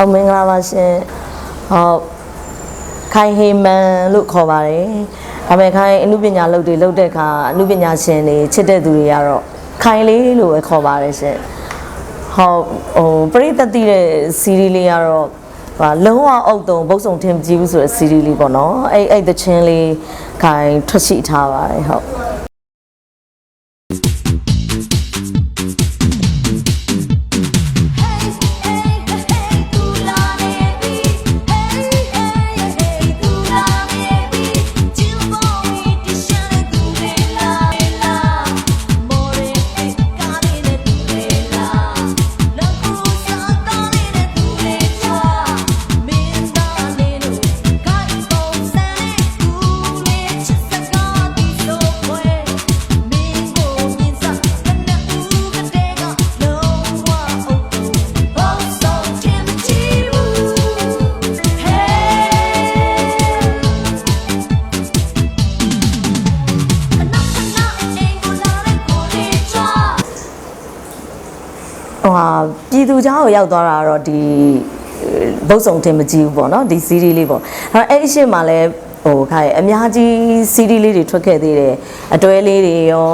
ဟုတ်မင်္ဂလာပါရှင်ဟုတ်ခိုင်ဟေမန်လို့ခေါ်ပါတယ်ဒါပေမဲ့ခိုင်အမှုပညာလုပ်တွေလုပ်တဲ့အခါအမှုပညာရှင်တွေချစ်တဲ့သူတွေကတော့ခိုင်လေးလို့ပဲခေါ်ပါတယ်ရှင်ဟုတ်ဟိုပရိသတ်တိတဲ့စီရီလေးကတော့ဟာလုံးဝအုပ်တုံဘုတ်ဆောင်ထင်မကြည့်ဘူးဆိုတဲ့စီရီလေးပေါ့နော်အဲ့အဲ့တချင်းလေးခိုင်ထွက်ရှိထားပါတယ်ဟုတ် ပြည်သူเจ้าကိုရောက်သွားတာကတော့ဒီဘုတ်ဆောင်တင်မကြည့်ဘူးပေါ့နော်ဒီစီးရီးလေးပေါ့အဲ့တော့အဲ့အရှိမှလည်းဟိုခိုင်အများကြီးစီးရီးလေးတွေထွက်ခဲ့သေးတယ်အတွဲလေးတွေရော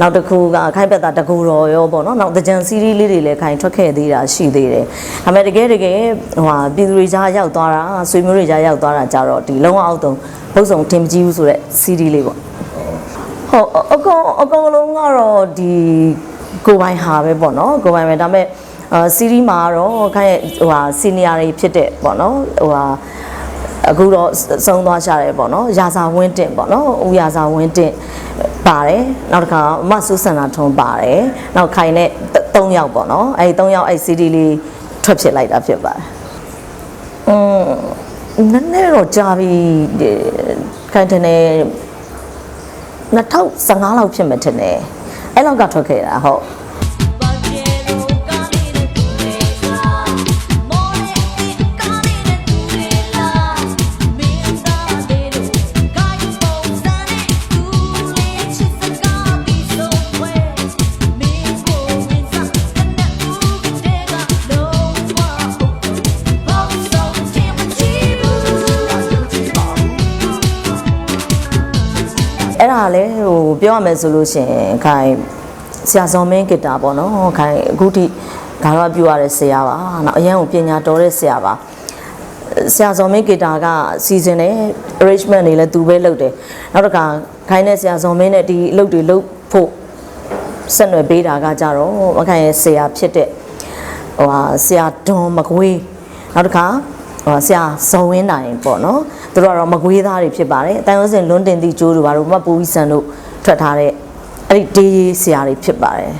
နောက်တစ်ခုကခိုင်ပက်တာတကူတော်ရောပေါ့နော်နောက်တကြံစီးရီးလေးတွေလည်းခိုင်ထွက်ခဲ့သေးတာရှိသေးတယ်ဒါပေမဲ့တကယ်တကယ်ဟိုဟာပြည်သူတွေကြားရောက်သွားတာဆွေမျိုးတွေကြားရောက်သွားတာကြတော့ဒီလုံးဝအောက်တုံဘုတ်ဆောင်တင်မကြည့်ဘူးဆိုတော့စီးရီးလေးပေါ့ ဟုတ်အကောင်အကောင်လုံးကတော့ဒီကိုပိုင်ဟာပဲပေါ့နော်ကိုပိုင်ပဲဒါပေမဲ့ အာစီရီမှာတော့ခိုင်းရဲ့ဟိုဟာစီနီယာတွေဖြစ်တဲ့ပေါ့နော်ဟိုဟာအခုတော့ဆုံးသွားရှာတယ်ပေါ့နော်ရာဇာဝင်းတင်ပေါ့နော်ဦးရာဇာဝင်းတင်ပါတယ်နောက်တစ်ခါအမဆူဆန္ဒထုံးပါတယ်နောက်ခိုင်နဲ့၃ယောက်ပေါ့နော်အဲဒီ၃ယောက်အဲ့စီဒီလေးထွက်ဖြစ်လိုက်တာဖြစ်ပါတယ်อืมနည်းနည်းတော့ကြာပြီဒီခိုင်တဲ့နဲ့2015လောက်ဖြစ်မှထင်တယ်အဲ့လောက်ကထွက်ခဲ့တာဟုတ် ဟိုပြောရမယ်ဆိုလို့ရှိရင်ခိုင်ဆရာစော်မင်းဂီတာပေါ့နော်ခိုင်အခုထိဂါရဝပြုရတဲ့ဆရာပါနောက်အရန်ကိုပညာတော်တဲ့ဆရာပါဆရာစော်မင်းဂီတာကစီစဉ်တယ် arrangement တွေလည်းသူပဲလုပ်တယ်နောက်တစ်ခါခိုင်နဲ့ဆရာစော်မင်းနဲ့ဒီအလုပ်တွေလုပ်ဖို့ဆက်နွယ်ပေးတာကကြတော့မခိုင်ရဲ့ဆရာဖြစ်တဲ့ဟိုဟာဆရာဒွန်မကွေးနောက်တစ်ခါဟို ဆရာဇော်ဝင်းနိုင်ပေါ့နော်သူတို့ကတော့မကွေးသားတွေဖြစ်ပါတယ်အတန်ရုံးစင်လွန်းတင်သည့်ကျိုးတို့ဘာလို့မပူပြီးဆန်တို့ထွက်ထားတဲ့အဲ့ဒီဒေးရေးဆရာတွေဖြစ်ပါတယ်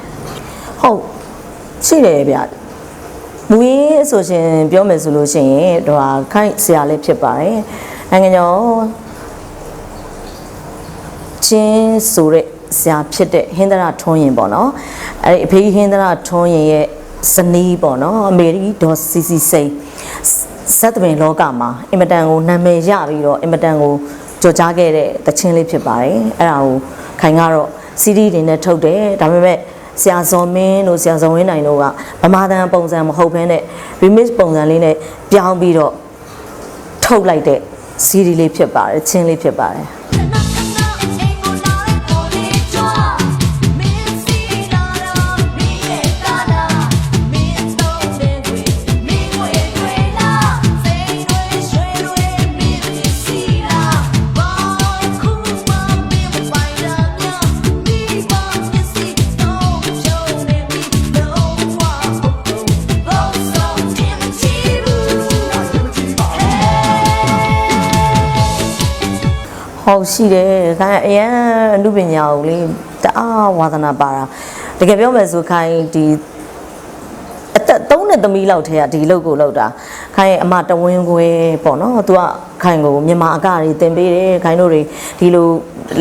ဟုတ်ရှိတယ်ဗျမူရင်းဆိုရှင်ပြောမယ်ဆိုလို့ရှိရင်ဟိုဟာခိုင်ဆရာလေးဖြစ်ပါတယ်နိုင်ငံကျော်ချင်းဆိုတဲ့ဆရာဖြစ်တဲ့ဟင်္ဒရာထွန်းရင်ပေါ့နော်အဲ့ဒီအဖေကြီးဟင်္ဒရာထွန်းရင်ရဲ့ဇနီးပေါ့နော်အမေရိဒေါ်စီစီစိန် ဇက်တပင်လောကမှာအင်မတန်ကိုနာမည်ရပြီးတော့အင်မတန်ကိုကြော်ကြားခဲ့တဲ့တခြင်းလေးဖြစ်ပါတယ်အဲ့ဒါကိုခိုင်ကတော့စီဒီတွေနဲ့ထုတ်တယ်ဒါပေမဲ့ဆရာဇော်မင်းတို့ဆရာဇော်ဝင်းနိုင်တို့ကဗမာတန်ပုံစံမဟုတ်ဘဲနဲ့ remix ပုံစံလေးနဲ့ပြောင်းပြီးတော့ထုတ်လိုက်တဲ့စီဒီလေးဖြစ်ပါတယ်ချင်းလေးဖြစ်ပါတယ် ဟုတ်ရှိတယ်ခိုင်အရန်အမှုပညာကိုလေတအားဝါသနာပါတာတကယ်ပြောမယ်ဆိုခိုင်ဒီအသက်၃နှစ်သမီးလောက်ထဲကဒီလောက်ကိုလောက်တာ ခိုင်ရဲ့အမတဝင်းခွဲပေါ့နော်သူကခိုင်ကိုမြန်မာအကတွေတင်ပေးတယ်ခိုင်တို့တွေဒီလို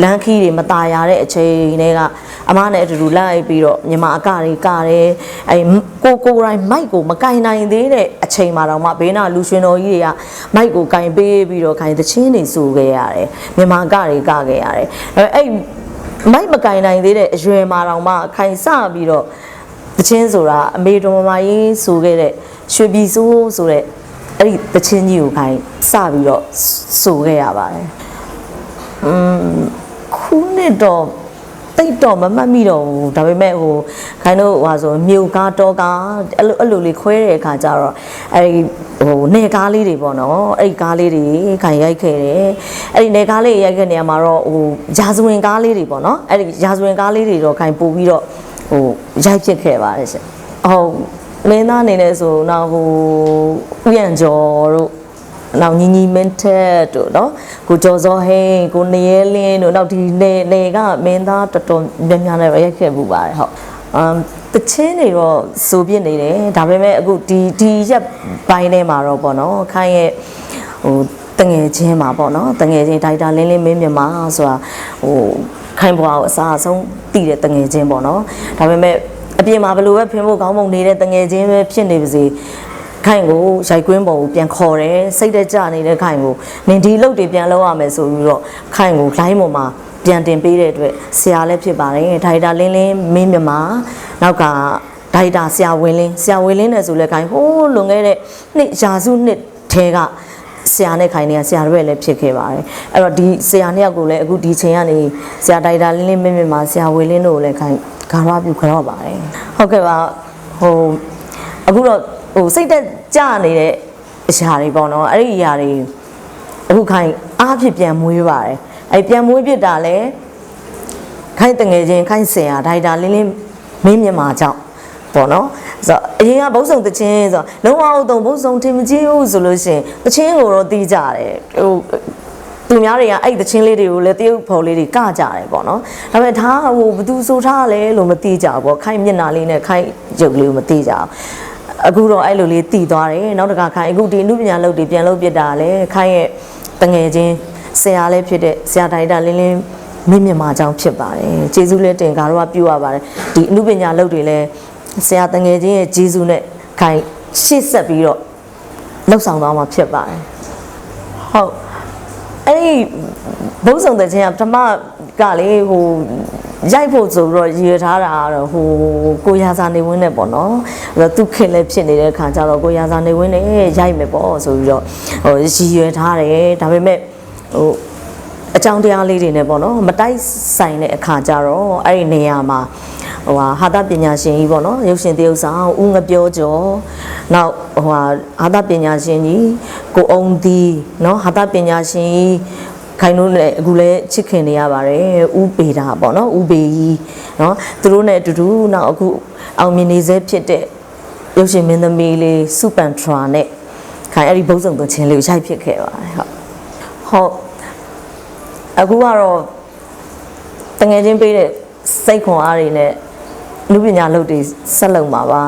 လမ်းခီးတွေမตายရတဲ့အချိန်တွေကအမနဲ့အတူတူလိုက်ပြီးတော့မြန်မာအကတွေကတယ်အဲကိုကိုတိုင်းမိုက်ကိုမကင်နိုင်သေးတဲ့အချိန်မှာတော့မှဘေးနာလူရှင်တော်ကြီးတွေကမိုက်ကိုကင်ပေးပြီးတော့ခိုင်သချင်းတွေဆိုခဲ့ရတယ်မြန်မာအကတွေကခဲ့ရတယ်အဲအဲ့မိုက်မကင်နိုင်သေးတဲ့အရွယ်မှာတော့မှခိုင်စပြီးတော့ တချင်းဆိုတာအမေတော်မမကြီးဆိုခဲ့တဲ့ရွှေပြည်စိုးဆိုတဲ့ အဲ့ဒီတချင်းကြီးကိုခိုင်းစပြီးတော့ဆိုခဲ့ရပါတယ်อืมခုနှစ်တော့တိတ်တော့မမှတ်မိတော့ဘူးဒါပေမဲ့ဟိုခိုင်းတို့ဟာဆိုမြို့ကားတောကားအဲ့လိုအဲ့လိုလေးခွဲတဲ့အခါကျတော့အဲ့ဒီဟိုနေကားလေးတွေပေါ့နော်အဲ့ဒီကားလေးတွေခိုင်းရိုက်ခဲ့တယ်အဲ့ဒီနေကားလေးရိုက်ခဲ့နေရမှာတော့ဟိုရာဇဝင်ကားလေးတွေပေါ့နော်အဲ့ဒီရာဇဝင်ကားလေးတွေတော့ခိုင်းပို့ပြီးတော့ဟိုရိုက်ဖြစ်ခဲ့ပါတယ်ရှင်ဟုတ် မင်းသားအနေနဲ့ဆိုတော့ဟိုဥယံကျော်တို့နောက်ညီညီမင်းထက်တို့နော်ကိုကျော်စောဟိန်ကိုနေရဲလင်းတို့နောက်ဒီနေနေကမင်းသားတော်တော်များများနဲ့ရိုက်ခဲ့မှုပါတယ်ဟုတ်အမ်တချင်းတွေတော့ဆိုပြနေတယ်ဒါပေမဲ့အခုဒီဒီရက်ပိုင်းထဲမှာတော့ပေါ့နော်ခိုင်းရဲ့ဟိုတငယ်ချင်းမှာပေါ့နော်တငယ်ချင်းဒိုက်တာလင်းလင်းမင်းမြန်မာဆိုတာဟိုခိုင်းဘွားကိုအစားအဆုံးတည်တဲ့တငယ်ချင်းပေါ့နော်ဒါပေမဲ့ ပြင်မှာဘယ်လိုပဲဖင်ဖို့ကောင်းမုံနေတဲ့တငယ်ချင်းပဲဖြစ်နေပါစေခိုင်ကိုရိုက်ကွင်းပုံကိုပြန်ခေါ်တယ်စိတ်တကြနေတဲ့ခိုင်ကိုနင်ဒီလုတ်တွေပြန်လောက်ရမယ်ဆိုပြီးတော့ခိုင်ကိုလိုင်းပေါ်မှာပြန်တင်ပေးတဲ့အတွက်ဆရာလည်းဖြစ်ပါတယ်ဒိုက်တာလင်းလင်းမင်းမြမနောက်ကဒိုက်တာဆရာဝင်းလင်းဆရာဝင်းလင်းနဲ့ဆိုလဲခိုင်ဟိုးလွန်ခဲ့တဲ့နှစ်ရာစုနှစ်ထဲကဆရာနဲ့ခိုင်နေကဆရာတို့ရဲ့လည်းဖြစ်ခဲ့ပါတယ်အဲ့တော့ဒီဆရာနှစ်ယောက်ကိုလည်းအခုဒီချိန်ကနေဆရာဒိုက်တာလင်းလင်းမင်းမြမဆရာဝင်းလင်းတို့ကိုလည်းခိုင် ဂါရပြုခရော့ပါတယ်ဟုတ်ကဲ့ပါဟိုအခုတော့ဟိုစိတ်သက်ကြနေတဲ့အရာတွေပေါ့နော်အဲ့ဒီအရာတွေအခုခိုင်အားဖြစ်ပြန်မွေးပါတယ်အဲ့ပြန်မွေးဖြစ်တာလဲခိုင်တငယ်ချင်းခိုင်ဆရာဒိုက်တာလင်းလင်းမင်းမြန်မာကြောင့်ပေါ့နော်ဆိုတော့အရင်ကဘုတ်ဆောင်တချင်းဆိုတော့လုံးဝအောင်တုံဘုတ်ဆောင်ထင်မကြီးဘူးဆိုလို့ရှိရင်တချင်းကိုတော့တီးကြတယ်ဟို သူများတွေကအဲ့တချင်းလေးတွေကိုလည်းတရုပ်ဖော်လေးတွေကကြတယ်ပေါ့နော်ဒါပေမဲ့ဒါဟိုဘသူဆိုထားလဲလို့မသိကြဘူးပေါ့ခိုင်မျက်နှာလေးနဲ့ခိုင်ရုပ်လေးကိုမသိကြဘူးအခုတော့အဲ့လိုလေးတည်သွားတယ်နောက်တစ်ခါခိုင်အခုဒီအမှုပညာလုပ်တွေပြန်လုပ်ပြစ်တာလဲခိုင်ရဲ့တငယ်ချင်းဆရာလည်းဖြစ်တဲ့ဆရာဒိုင်တာလင်းလင်းမြင့်မြတ်မှာအကြောင်းဖြစ်ပါတယ်ကျေးဇူးလည်းတင်ကြတော့ပြုရပါတယ်ဒီအမှုပညာလုပ်တွေလည်းဆရာတငယ်ချင်းရဲ့ကျေးဇူးနဲ့ခိုင်ရှေ့ဆက်ပြီးတော့လှုပ်ဆောင်သွားမှာဖြစ်ပါတယ်ဟုတ် အဲ့ဒီဘုံဆောင်တဲ့ချင်းကပထမကလေဟိုရိုက်ဖို့ဆိုပြီးတော့ရည်ရထားတာကတော့ဟိုကိုရာစာနေဝင်းနဲ့ပေါ့နော်အဲ့တော့သူခင်လည်းဖြစ်နေတဲ့ခါကျတော့ကိုရာစာနေဝင်းနဲ့ရိုက်မယ်ပေါ့ဆိုပြီးတော့ဟိုရည်ရွယ်ထားတယ်ဒါပေမဲ့ဟိုအကြောင်းတရားလေးတွေနဲ့ပေါ့နော်မတိုက်ဆိုင်တဲ့အခါကျတော့အဲ့ဒီနေရာမှာ ဟိုဟာဟာသပညာရှင်ကြီးပေါ့နော်ရုပ်ရှင်တရုပ်ဆောင်ဦးငပြောကျော်နောက်ဟိုဟာဟာသပညာရှင်ကြီးကိုအောင်ဒီနော်ဟာသပညာရှင်ကြီးခိုင်တို့လည်းအခုလည်းချစ်ခင်နေရပါတယ်ဥပေတာပေါ့နော်ဥပေကြီးနော်သူတို့နဲ့အတူတူနောက်အခုအောင်မြင်နေစေဖြစ်တဲ့ရုပ်ရှင်မင်းသမီးလေးစုပန်ထရာနဲ့ခိုင်အဲ့ဒီဘုံစုံသွင်းခြင်းလေးကိုရိုက်ဖြစ်ခဲ့ပါတယ်ဟုတ်ဟုတ်အခုကတော့တငယ်ချင်းပေးတဲ့စိတ်ခွန်အားတွေနဲ့ လူပညာလုပ်တွေဆက်လုပ်မှာပါ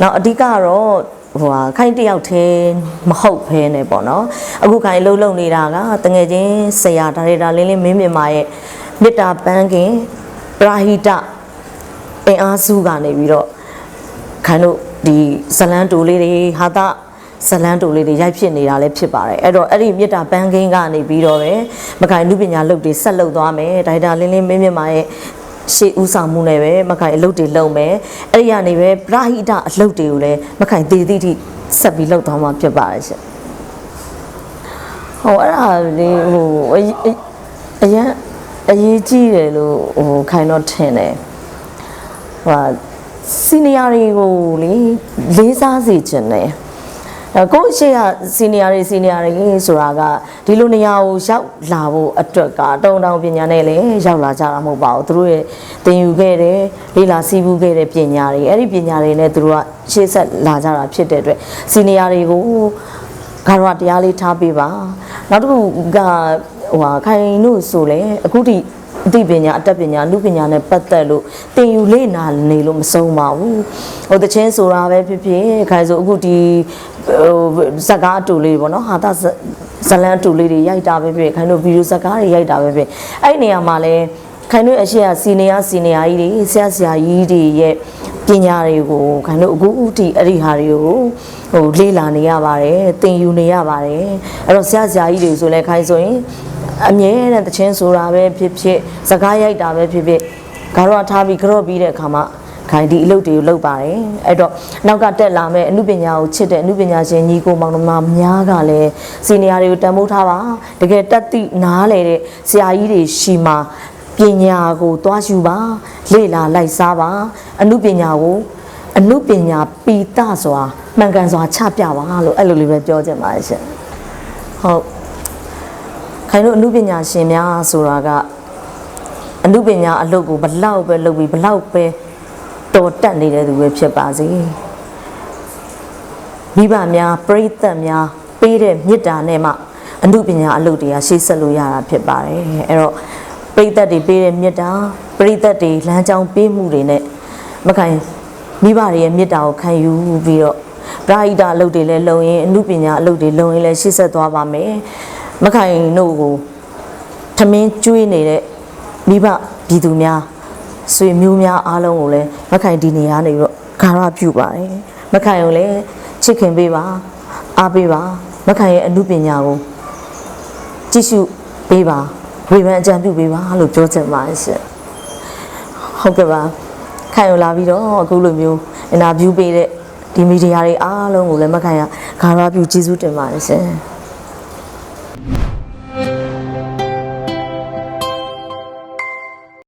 နောက်အဓိကကတော့ဟိုဟာခိုင်းတယောက်သေးမဟုတ်ဖဲနဲ့ပေါ့နော်အခုခိုင်းလှုပ်လှုပ်နေတာကတငယ်ချင်းဆရာဒါရိုက်တာလင်းလင်းမင်းမြမာရဲ့မေတ္တာပန်းခင်ပရာဟိတအင်အားစုကနေပြီးတော့ခိုင်းတို့ဒီဇလန်းတူလေးတွေဟာတာဇလန်းတူလေးတွေရိုက်ဖြစ်နေတာလည်းဖြစ်ပါတယ်အဲ့တော့အဲ့ဒီမေတ္တာပန်းခင်းကနေပြီးတော့ပဲမခိုင်လူပညာလုပ်တွေဆက်လုပ်သွားမယ်ဒါရိုက်တာလင်းလင်းမင်းမြမာရဲ့ ရှေ့ဦးဆောင်မှုနဲ့ပဲမခိုင်အလုပ်တွေလုပ်မယ်အဲ့ဒီကနေပဲပရာဟိတအလုပ်တွေကိုလည်းမခိုင်တည်တည်ထိဆက်ပြီးလုပ်သွားမှာဖြစ်ပါတယ်ရှင်ဟိုအဲ့ဒါလေးဟိုအရအရင်အရေးကြီးတယ်လို့ဟိုခိုင်တော့ထင်တယ်ဟိုစီနီယာတွေကိုလေလေးစားစေချင်တယ်အဲ ကိုယ့်အရှိကစီနီယာတွေစီနီယာတွေဆိုတာကဒီလိုနေရာကိုရောက်လာဖို့အတွက်ကတုံတောင်ပညာနဲ့လည်းရောက်လာကြတာမဟုတ်ပါဘူးသူတို့ရဲ့သင်ယူခဲ့တဲ့လေ့လာစီးပူးခဲ့တဲ့ပညာတွေအဲ့ဒီပညာတွေနဲ့သူတို့ကရှေ့ဆက်လာကြတာဖြစ်တဲ့အတွက်စီနီယာတွေကိုဂါရဝတရားလေးထားပေးပါနောက်တစ်ခုကဟိုဟာခိုင်တို့ဆိုလဲအခုထိ အသိပညာအတတ်ပညာလူပညာနဲ့ပတ်သက်လို့တင်ယူလေ့နာနေလို့မဆုံးပါဘူးဟိုတချင်းဆိုတာပဲဖြစ်ဖြစ်ခိုင်ဆိုအခုဒီဟိုဇက်ကားအတူလေးပေါ့နော်ဟာတာဇလန်အတူလေးတွေရိုက်တာပဲဖြစ်ခိုင်တို့ဗီဒီယိုဇက်ကားတွေရိုက်တာပဲဖြစ်အဲ့ဒီနေရာမှာလဲ ခိုင်တို့အရှိရစီနီယာစီနီယာကြီးတွေဆရာဆရာကြီးတွေရဲ့ပညာတွေကိုခိုင်တို့အခုဥတီအဲ့ဒီဟာတွေကိုဟိုလေ့လာနေရပါတယ်သင်ယူနေရပါတယ်အဲ့တော့ဆရာဆရာကြီးတွေဆိုလဲခိုင်ဆိုရင်အမြဲတမ်းတချင်းဆိုတာပဲဖြစ်ဖြစ်စကားရိုက်တာပဲဖြစ်ဖြစ်ကတော့ထားပြီးကြော့ပြီးတဲ့အခါမှာခိုင်ဒီအလုပ်တွေကိုလုပ်ပါတယ်အဲ့တော့နောက်ကတက်လာမဲ့အမှုပညာကိုချစ်တဲ့အမှုပညာရှင်ညီကိုမောင်နှမများကလည်းစီနီယာတွေကိုတန်ဖိုးထားပါတကယ်တက်တိနားလေတဲ့ဆရာကြီးတွေရှိမှ ပညာကိုသွားယူပါလေ့လာလိုက်စားပါအမှုပညာကိုအမှုပညာပီတစွာမှန်ကန်စွာချပြပါလို့အဲ့လိုလေးပဲပြောချင်ပါတယ်ရှင်ဟုတ်ခိုင်တို့အမှုပညာရှင်များဆိုတာကအမှုပညာအလုပ်ကိုဘလောက်ပဲလုပ်ပြီးဘလောက်ပဲတော်တက်နေတဲ့သူပဲဖြစ်ပါစေမိဘများပရိသတ်များပေးတဲ့မေတ္တာနဲ့မှအမှုပညာအလုပ်တွေကရှေ့ဆက်လို့ရတာဖြစ်ပါတယ်အဲ့တော့ ပရိသတ်တွေပေးတဲ့မေတ္တာပရိသတ်တွေလမ်းကြောင်းပေးမှုတွေနဲ့မခိုင်မိဘတွေရဲ့မေတ္တာကိုခံယူပြီးတော့ပရာဟိတအလုပ်တွေလည်းလုပ်ရင်အမှုပညာအလုပ်တွေလုပ်ရင်လည်းရှေ့ဆက်သွားပါမယ်မခိုင်တို့ကိုထမင်းကျွေးနေတဲ့မိဘပြည်သူများဆွေမျိုးများအားလုံးကိုလည်းမခိုင်ဒီနေရာနေပြီးတော့ဂါရပြုပါတယ်မခိုင်ကိုလည်းချစ်ခင်ပေးပါအားပေးပါမခိုင်ရဲ့အမှုပညာကိုကြည့်ရှုပေးပါ ဝေဖန်အကြံပြုပေးပါလို့ပြောချင်ပါတယ်ရှင်ဟုတ်ကဲ့ပါခိုင်ကိုလာပြီးတော့အခုလိုမျိုးအင်တာဗျူးပေးတဲ့ဒီမီဒီယာတွေအားလုံးကိုလည်းမခိုင်ကဂါရပြုကျေးဇူးတင်ပါတယ်ရှင်